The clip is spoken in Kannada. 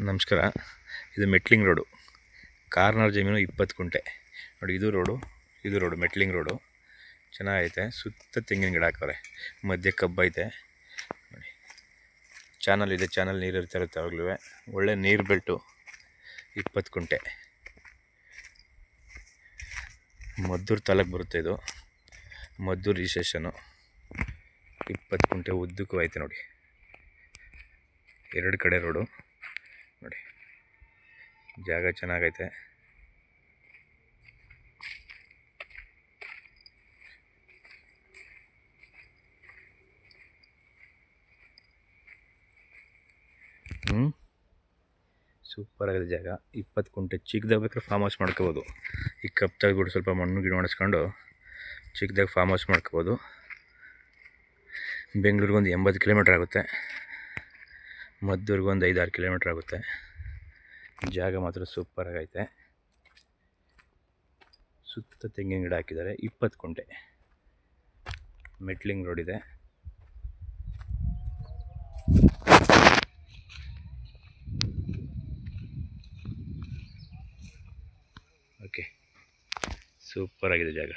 ನಮಸ್ಕಾರ. ಇದು ಮೆಟ್ಲಿಂಗ್ ರೋಡು. ಕಾರ್ನರ್ ಜಮೀನು ಇಪ್ಪತ್ತು ಕುಂಟೆ ನೋಡಿ, ಇದು ರೋಡು ಇದು ರೋಡು, ಮೆಟ್ಲಿಂಗ್ ರೋಡು. ಚೆನ್ನಾಗೈತೆ. ಸುತ್ತ ತೆಂಗಿನ ಗಿಡ ಹಾಕವ್ರೆ. ಮಧ್ಯೆ ಕಬ್ಬೈತೆ ನೋಡಿ, ಚಾನಲ್ ಇದೆ. ಚಾನಲ್ ನೀರು ಇರ್ತಾ ಇರುತ್ತೆ ಅವಾಗಲೂ ಒಳ್ಳೆ ನೀರು ಬೆಲ್ಟು. ಇಪ್ಪತ್ತು ಕುಂಟೆ ಮದ್ದೂರು ತಾಲೂಕು ಬರುತ್ತೆ ಇದು. ಮದ್ದೂರು ರಿಜಿಸ್ಟ್ರೇಷನು ಇಪ್ಪತ್ತು ಕುಂಟೆ ಉದ್ದಕ್ಕೂ ಐತೆ ನೋಡಿ. ಎರಡು ಕಡೆ ರೋಡು. ನೋಡಿ. ಜಾಗ ಚೆನ್ನಾಗೈತೆ. ಹ್ಞೂ ಸೂಪರ್ ಆಗಿದೆ ಜಾಗ. ಇಪ್ಪತ್ತು ಕುಂಟೆ ಚಿಕ್ಕದಾಗ ಬೇಕಾದ್ರೆ ಫಾರ್ಮ್ ಹೌಸ್ ಮಾಡ್ಕೋಬೋದು. ಈ ಕಪ್ ತೆಗೆದ್ಬಿಟ್ಟು ಸ್ವಲ್ಪ ಮಣ್ಣು ಗಿಡ ಒಣಸ್ಕೊಂಡು ಚಿಕ್ಕದಾಗ ಫಾರ್ಮ್ ಹೌಸ್ ಮಾಡ್ಕೋಬೋದು. ಬೆಂಗಳೂರಿಗೆ ಒಂದು ಎಂಬತ್ತು ಕಿಲೋಮೀಟ್ರ್ ಆಗುತ್ತೆ. ಮದ್ದೂರಿಗೆ ಒಂದು ಐದಾರು ಕಿಲೋಮೀಟ್ರ್ ಆಗುತ್ತೆ. ಜಾಗ ಮಾತ್ರ ಸೂಪರ್ ಆಗೈತೆ. ಸುತ್ತ ತೆಂಗಿನ ಗಿಡ ಹಾಕಿದ್ದಾರೆ. ಇಪ್ಪತ್ತು ಕುಂಟೆ. ಮೆಟ್ಲಿಂಗ್ ರೋಡ್ ಇದೆ. ಓಕೆ ಸೂಪರ್ ಆಗಿದೆ ಜಾಗ.